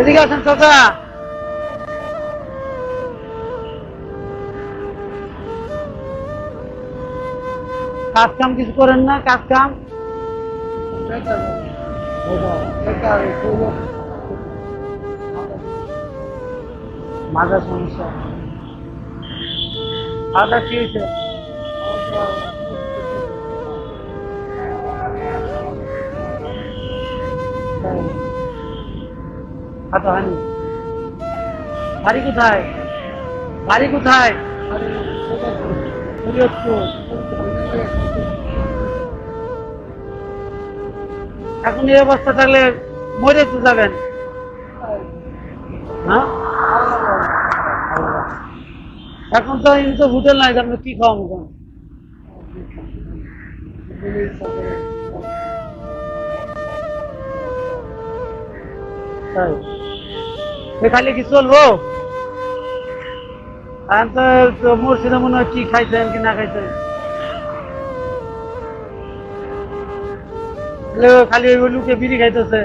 এদিকে আসেন, চাচা। কাজ কাম কিছু করেন না, কাজ কাম। মাথার সমস্যা। আদা কি হয়েছে হাতে হয়নি। বাড়ি কোথায়? বাড়ি কোথায়? এখন এই অবস্থা থাকলে মরে তো যাবেন। হ্যাঁ? এখন তো এই তো হোটেল নাই আপনি কি খাওয়াবো? খালি কি চলবো? আর তো মুর্শিদে মনে হয় কি খাইছেন কি না খাইছেন? খালি ওই লোকে বিড়ি খাইতেছে।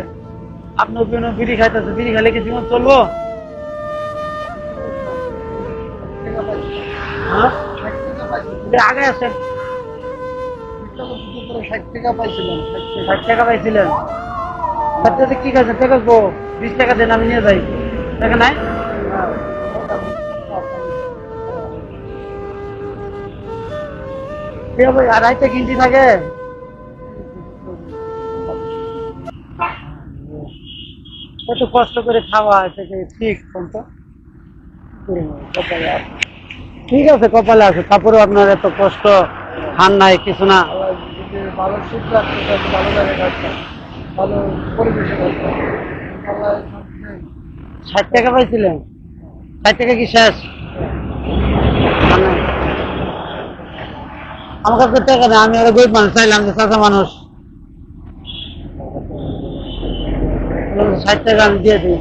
আপনার কেন বিড়ি খাইতেছে। বিড়ি খাইলে কি জীবন চলবো? হ্যাঁ? আগে আসেন ষাট টাকা পাইছিলাম। ষাট টাকা পাইছিলেন? ষাট টাকা কি খাইছেন টাকা গো বিশ টাকা দেন, আমি নিয়ে যাই। টাকা নাই? আড়াইটা থাকে? কত কষ্ট করে খাওয়া আছে যে ঠিক আছে। ঠিক আছে, কপালে আছে। তারপরে আপনার এত কষ্ট খান নাই, কিছু না। ভালো শীত তাহলে ভালো থাকতাম ভালো পরিবেশে। ষাট টাকা পাইছিলেন ষাট টাকা কি শেষ নাই? আমার কাছে টাকা নেই, আমি আরও গরিব মানুষ, চাইলাম যে চাচা মানুষ ষাট টাকা আমি দিয়ে দিই